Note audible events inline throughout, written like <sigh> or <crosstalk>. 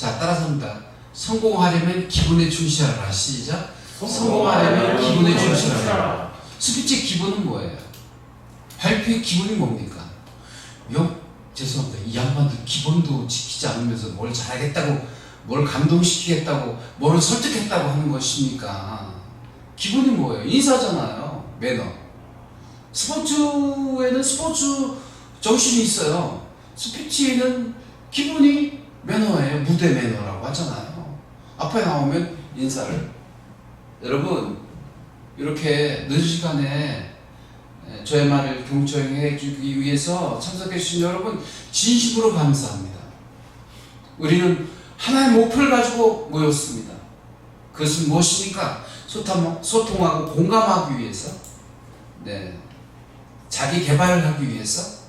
자, 따라서 합니다. 성공하려면 기본에 충실하라. 시작. 성공하려면 기본에 충실하라. 스피치 기본은 뭐예요? 발표의 기본이 뭡니까? 영, 죄송합니다. 이 양반들 기본도 지키지 않으면서 뭘 잘하겠다고, 뭘 감동시키겠다고, 뭘 설득했다고 하는 것입니까? 기본이 뭐예요? 인사잖아요. 매너. 스포츠에는 스포츠 정신이 있어요. 스피치에는 기본이 매너예요. 무대 매너라고 하잖아요. 앞에 나오면 인사를. 여러분, 이렇게 늦은 시간에 에, 저의 말을 경청해 주기 위해서 참석해 주신 여러분 진심으로 감사합니다. 우리는 하나의 목표를 가지고 모였습니다. 그것은 무엇입니까? 소통, 소통하고 공감하기 위해서, 네, 자기 개발을 하기 위해서,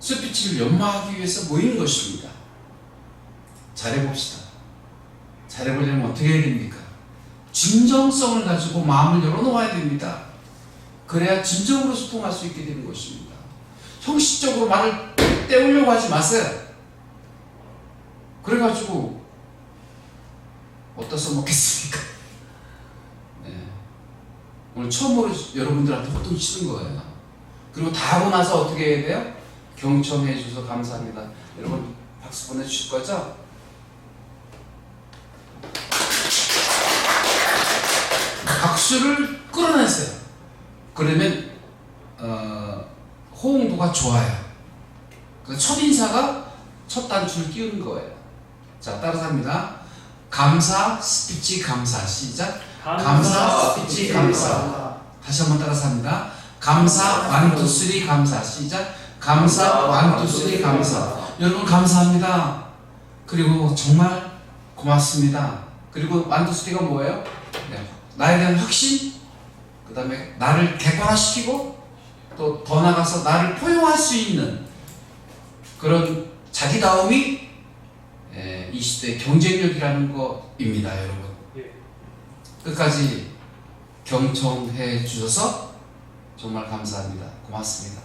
스피치를 연마하기 위해서 모인 것입니다. 잘해봅시다. 잘해보려면 어떻게 해야 됩니까? 진정성을 가지고 마음을 열어놓아야 됩니다. 그래야 진정으로 소통할 수 있게 되는 것입니다. 형식적으로 말을 때우려고 하지 마세요. 그래가지고 어디다 써먹겠습니까? <laughs> 네. 오늘 처음으로 여러분들한테 호통 치는 거예요. 그리고 다 하고 나서 어떻게 해야 돼요? 경청해 주셔서 감사합니다. 여러분 박수 보내주실 거죠? 박수를 끌어내세요. 그러면 어, 호응도가 좋아요. 그 첫 인사가 첫 단추를 끼우는 거예요. 자, 따라서 합니다. 감사, 스피치, 감사. 시작. 감사, 스피치, 감사. 다시 한번 따라서 합니다. 감사, 완투, 쓰리, 감사. 시작. 감사, 완투, 쓰리, 감사. 여러분, 감사합니다. 그리고 정말 고맙습니다. 그리고 완투, 쓰리가 뭐예요? 네. 나에 대한 확신, 그 다음에 나를 객관화시키고 또 더 나가서 나를 포용할 수 있는 그런 자기다움이 에, 이 시대의 경쟁력이라는 것입니다, 여러분. 예. 끝까지 경청해 주셔서 정말 감사합니다. 고맙습니다.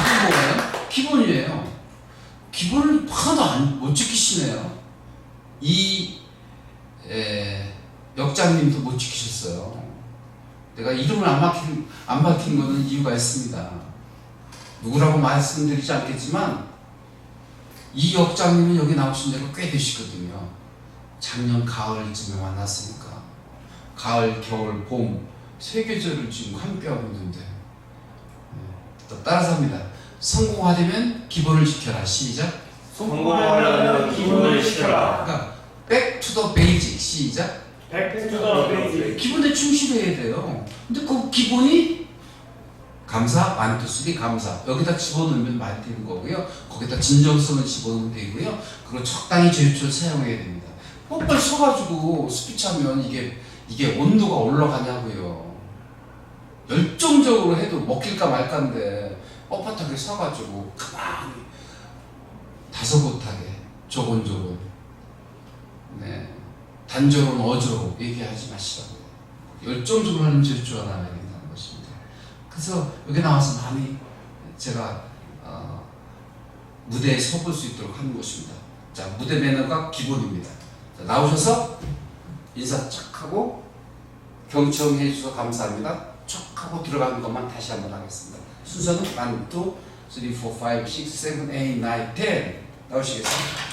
이게 뭐예요? 기본이에요. 기본을 하나도 안. 이 에, 역장님도 못 지키셨어요. 내가 이름을 안 밝힌, 안 밝힌 거는 이유가 있습니다. 누구라고 말씀드리지 않겠지만 이 역장님은 여기 나오신 지가 꽤 되시거든요. 작년 가을쯤에 만났으니까 가을, 겨울, 봄 세 계절을 지금 함께하고 있는데 네. 또 따라서 합니다. 성공하려면 기본을 지켜라. 시작. 성공하려면 기본을 지켜라. 그러니까 back to the basic. 시작. 백투더 베이직. 기본에 충실해야 돼요. 근데 그 기본이 감사, 완투쓰리 감사. 여기다 집어넣으면 말이 되는 거고요. 거기다 진정성을 집어넣으면 되고요. 그리고 적당히 제주를 사용해야 됩니다. 뻔뻔 서가지고 스피치 하면 이게 이게 온도가 올라가냐고요. 열정적으로 해도 먹힐까 말까인데 뻣뻣하게 서가지고 가만히 다소곳하게 조곤조곤 네. 단조로는 어조로 얘기하지 마시라고요. 열정적으로 하는 질주가 나와야 된다는 것입니다. 그래서 여기 나와서 많이 제가 어, 무대에 서볼 수 있도록 하는 것입니다. 자, 무대 매너가 기본입니다. 자, 나오셔서 인사 착 하고 경청해 주셔서 감사합니다. 척 하고 들어가는 것만 다시 한번 하겠습니다. 순서는 1, 2, 3, 4, 5, 6, 7, 8, 9, 10 나오시겠습니다.